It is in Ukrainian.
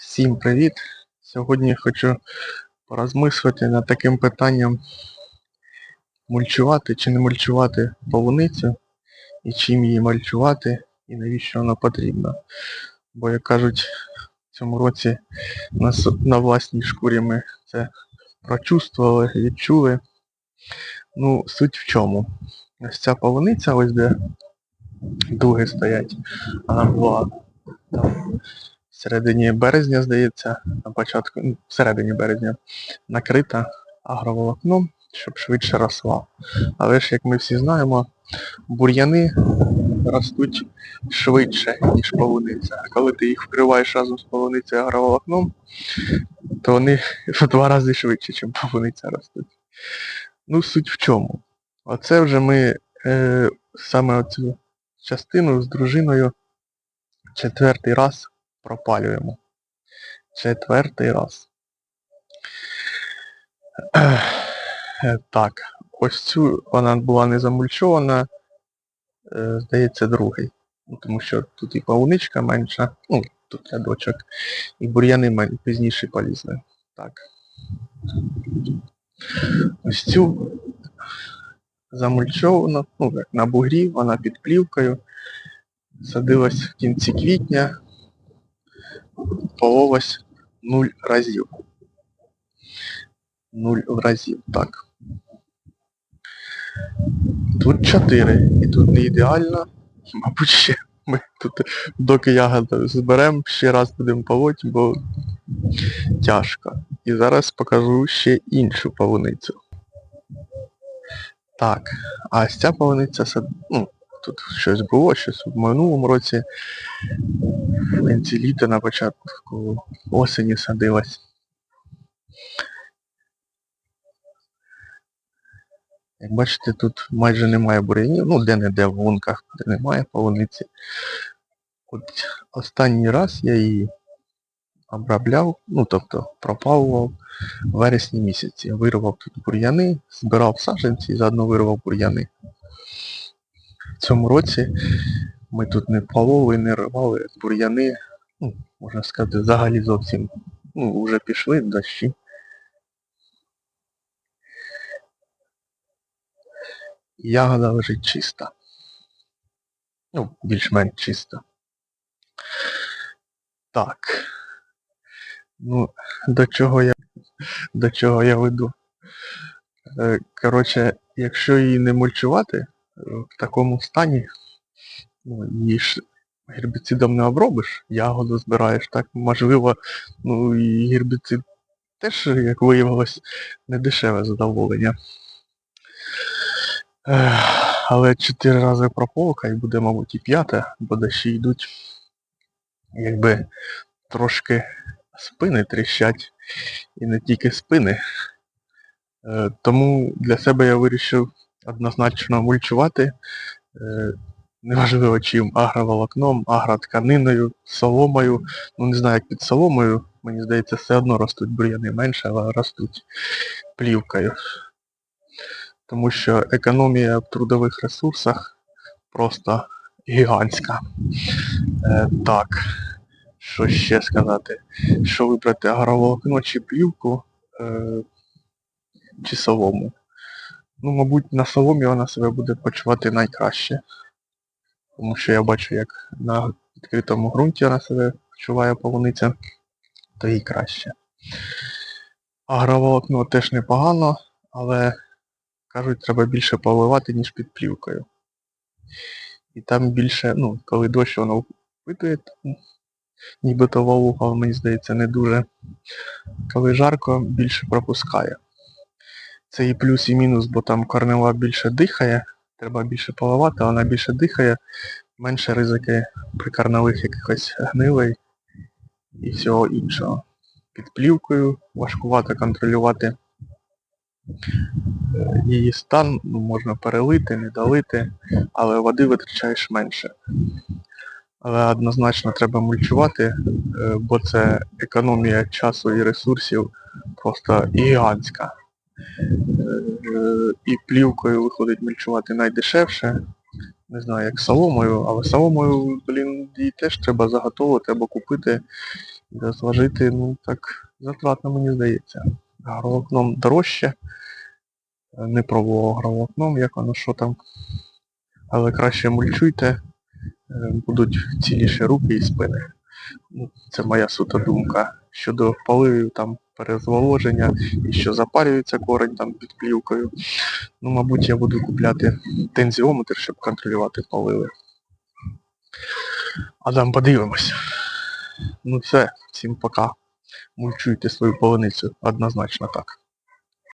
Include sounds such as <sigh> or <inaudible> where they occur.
Всім привіт! Сьогодні хочу порозмислити над таким питанням мульчувати чи не мульчувати полуницю і чим її мульчувати і навіщо воно потрібно. Бо, як кажуть, в цьому році на, на власній шкурі ми це прочувствували, відчули. Ну, суть в чому? Ось ця полуниця, ось де дуги стоять, вона була там в середині березня, здається, на початку, ну, в середині березня, накрита агроволокном, щоб швидше росла. Але ж, як ми всі знаємо, бур'яни ростуть швидше, ніж полуниця. А коли ти їх вкриваєш разом з полуницею агроволокном, то вони <laughs> в два рази швидше, ніж полуниця ростуть. Ну, суть в чому? Оце вже ми е, саме оцю частину з дружиною четвертий раз пропалюємо. Четвертий раз. Так, ось цю вона була не замульчована, е, здається, другий. Тому що тут і павуничка менша, ну, тут рядочок, і бур'яни пізніше полізли. Так. Ось цю замульчовано, ну як на бугрі, вона під плівкою. Садилась в кінці квітня, пололась нуль разів. Нуль разів, так. Тут 4. І тут не ідеально. <laughs> Мабуть, ще ми тут, доки ягоди зберемо, ще раз будемо полоть, бо тяжко. І зараз покажу ще іншу полуницю. Так, а ось ця полуниця сад... ну, тут щось було, щось в минулому році. В кінці літа на початку осені садилась. Як бачите, тут майже немає бур'янів, ну де-не-де в лунках, де немає полуниці. От останній раз я її обробляв, ну тобто пропалував в вересні місяці. Вирвав тут бур'яни, збирав саджанці і заодно вирвав бур'яни. Цьому році ми тут не пололи, не рвали бур'яни, ну, можна сказати, взагалі зовсім. Ну, вже пішли дощі. Ягода лежить чиста. Ну, більш-менш чиста. Так. Ну, до чого я до чого я веду? Е, Коротше, якщо її не мульчувати в такому стані, ну, ж гербіцидом не обробиш, ягоду збираєш, так можливо, ну і гербіцид теж, як виявилось, не дешеве задоволення. Але чотири рази прополка і буде, мабуть, і п'яте, бо дощі йдуть. Якби трошки спини тріщать. І не тільки спини. Е, Тому для себе я вирішив однозначно мульчувати. Е, Неважливо чим, агроволокном, агротканиною, соломою. Ну не знаю як під соломою, мені здається, все одно ростуть бур'яни менше, але ростуть плівкою. Тому що економія в трудових ресурсах просто гігантська. Е, так, що ще сказати? Що вибрати агроволокно чи плівку, е, чи солому. Ну, мабуть, на соломі вона себе буде почувати найкраще. Тому що я бачу, як на відкритому ґрунті вона себе почуває полуниця, то їй краще. Агроволокно теж непогано, але кажуть, треба більше поливати, ніж під плівкою. І там більше, ну, коли дощ воно впитує, нібито волуга, мені здається, не дуже. Коли жарко, більше пропускає. Це і плюс, і мінус, бо там корнева більше дихає, треба більше поливати, вона більше дихає, менше ризики при корневих якихось гнилей і всього іншого. Під плівкою важкувато контролювати е, її стан, ну, можна перелити, не долити, але води витрачаєш менше. Але однозначно треба мульчувати, е, бо це економія часу і ресурсів просто гігантська. Е, І плівкою виходить мульчувати найдешевше. Не знаю, як соломою, але соломою, блін, її теж треба заготовити або купити зважити, ну так, затратно мені здається. Агроволокном дорожче. Е, Не пробував агроволокном, як воно що там. Але краще мульчуйте, е, будуть ціліші руки і спини. Ну, Це моя сута думка. Щодо поливів, там перезволоження і що запарюється корень там під плівкою. Ну, мабуть, я буду купляти тензіометр, щоб контролювати поливи. А там подивимось. Ну все, всім пока. Мульчуйте свою полоницю, однозначно так.